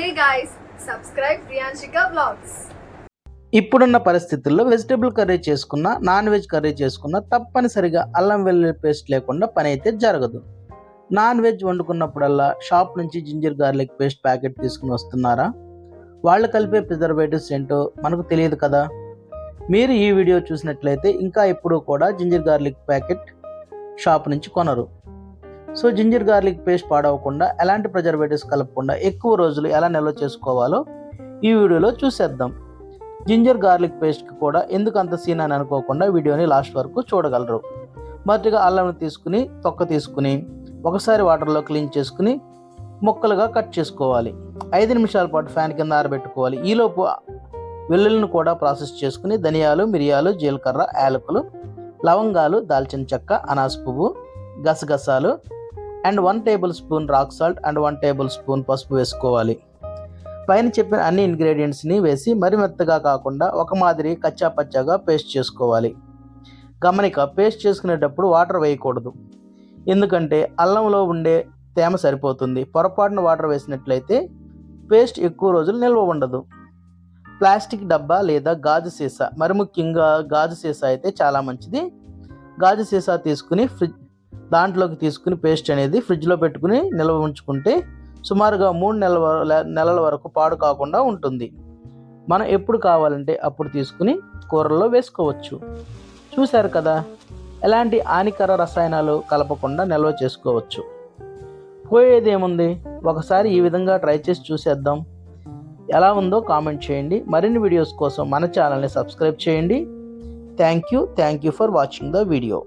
Hey guys, subscribe Priyanshika blogs ఇప్పుడున్న పరిస్థితుల్లో vegetable curry చేసుకున్న నాన్ వెజ్ కర్రీ చేసుకున్న తప్పనిసరిగా అల్లం వెల్లుల్లి పేస్ట్ లేకుండా పని అయితే జరగదు. నాన్ వెజ్ వండుకున్నప్పుడల్లా షాప్ నుంచి జింజర్ గార్లిక్ పేస్ట్ ప్యాకెట్ తీసుకుని వస్తున్నారా? వాళ్ళు కలిపే ప్రిజర్వేటివ్స్ ఏంటో మనకు తెలియదు కదా? మీరు ఈ వీడియో చూసినట్లయితే ఇంకా ఎప్పుడూ కూడా జింజర్ గార్లిక్ ప్యాకెట్ షాప్ నుంచి కొనరు. సో జింజర్ గార్లిక్ పేస్ట్ పాడవకుండా ఎలాంటి ప్రిజర్వేటివ్స్ కలపకుండా ఎక్కువ రోజులు ఎలా నిల్వ చేసుకోవాలో ఈ వీడియోలో చూసేద్దాం. జింజర్ గార్లిక్ పేస్ట్కి కూడా ఎందుకు అంత సీన్ అని అనుకోకుండా వీడియోని లాస్ట్ వరకు చూడగలరు. మొదటిగా అల్లంని తీసుకుని తొక్క తీసుకుని ఒకసారి వాటర్లో క్లీన్ చేసుకుని ముక్కలుగా కట్ చేసుకోవాలి. ఐదు నిమిషాల పాటు ఫ్యాన్ కింద ఆరబెట్టుకోవాలి. ఈలోపు వెల్లుల్లిని కూడా ప్రాసెస్ చేసుకుని ధనియాలు మిరియాలు జీలకర్ర యాలకులు లవంగాలు దాల్చిన చెక్క అనాస పువ్వు గసగసాలు and one tablespoon rock salt and one tablespoon పసుపు వేసుకోవాలి. పైన చెప్పిన అన్ని ఇంగ్రీడియంట్స్ని వేసి మరి మెత్తగా కాకుండా ఒక మాదిరి కచ్చా పచ్చాగా పేస్ట్ చేసుకోవాలి. గమనిక పేస్ట్ చేసుకునేటప్పుడు వాటర్ వేయకూడదు. ఎందుకంటే అల్లంలో ఉండే తేమ సరిపోతుంది. పొరపాటున వాటర్ వేసినట్లయితే పేస్ట్ ఎక్కువ రోజులు నిల్వ ఉండదు. ప్లాస్టిక్ డబ్బా లేదా గాజు సీసా. మరి ముఖ్యంగా గాజు సీసా అయితే చాలా మంచిది. గాజు సీసా తీసుకుని ఫ్రిడ్జ్ దాంట్లోకి తీసుకుని పేస్ట్ అనేది ఫ్రిడ్జ్లో పెట్టుకుని నిల్వ ఉంచుకుంటే సుమారుగా మూడు నెలల నెలల వరకు పాడు కాకుండా ఉంటుంది. మనం ఎప్పుడు కావాలంటే అప్పుడు తీసుకుని కూరల్లో వేసుకోవచ్చు. చూశారు కదా? ఎలాంటి హానికర రసాయనాలు కలపకుండా నిల్వ చేసుకోవచ్చు. పోయేదేముంది? ఒకసారి ఈ విధంగా ట్రై చేసి చూసేద్దాం. ఎలా ఉందో కామెంట్ చేయండి. మరిన్ని వీడియోస్ కోసం మన ఛానల్ని సబ్స్క్రైబ్ చేయండి. Thank you. Thank you for watching the video.